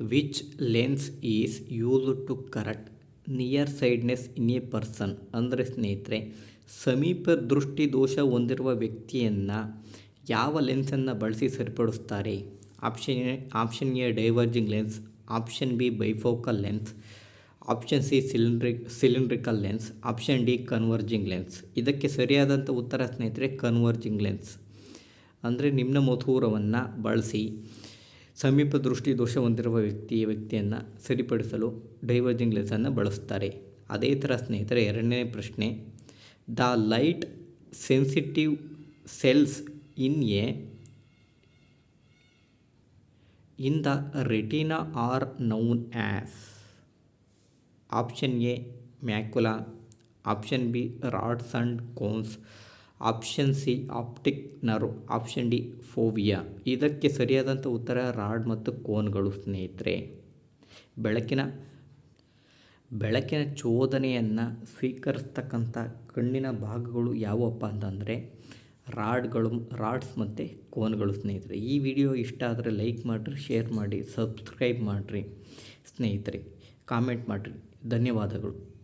Which lens is use to correct near sightedness in a person ಅಂದರೆ ಸ್ನೇಹಿತರೆ, ಸಮೀಪ ದೃಷ್ಟಿ ದೋಷ ಹೊಂದಿರುವ ವ್ಯಕ್ತಿಯನ್ನು ಯಾವ ಲೆನ್ಸನ್ನು ಬಳಸಿ ಸರಿಪಡಿಸ್ತಾರೆ? Option A option A diverging lens option B bifocal lens option C cylindric cylindrical lens option D converging lens ಇದಕ್ಕೆ ಸರಿಯಾದಂಥ ಉತ್ತರ ಸ್ನೇಹಿತರೆ ಕನ್ವರ್ಜಿಂಗ್ ಲೆನ್ಸ್ ಅಂದರೆ ನಿಮ್ಮ ಮಧುರವನ್ನು ಬಳಸಿ ಸಮೀಪ ದೃಷ್ಟಿ ದೋಷ ಹೊಂದಿರುವ ವ್ಯಕ್ತಿಯ ವ್ಯಕ್ತಿಯನ್ನು ಸರಿಪಡಿಸಲು ಡೈವರ್ಜಿಂಗ್ ಲೆನ್ಸನ್ನು ಬಳಸ್ತಾರೆ. ಅದೇ ಥರ ಸ್ನೇಹಿತರೆ, ಎರಡನೇ ಪ್ರಶ್ನೆ. The light sensitive cells in a in the retina are known as option A macula option B rods and cones option C, optic nerve option D, fovea. ಇದಕ್ಕೆ ಸರಿಯಾದಂಥ ಉತ್ತರ ರಾಡ್ ಮತ್ತು ಕೋನ್ಗಳು, ಸ್ನೇಹಿತರೆ. ಬೆಳಕಿನ ಬೆಳಕಿನ ಚೋದನೆಯನ್ನು ಸ್ವೀಕರಿಸ್ತಕ್ಕಂಥ ಕಣ್ಣಿನ ಭಾಗಗಳು ಯಾವಪ್ಪ ಅಂತಂದರೆ ರಾಡ್ಗಳು, ರಾಡ್ಸ್ ಮತ್ತು ಕೋನ್ಗಳು, ಸ್ನೇಹಿತರೆ. ಈ ವಿಡಿಯೋ ಇಷ್ಟ ಆದರೆ ಲೈಕ್ ಮಾಡಿರಿ, ಶೇರ್ ಮಾಡಿ ಸಬ್ಸ್ಕ್ರೈಬ್ ಮಾಡಿರಿ, ಸ್ನೇಹಿತರೆ. ಕಾಮೆಂಟ್ ಮಾಡಿರಿ. ಧನ್ಯವಾದಗಳು.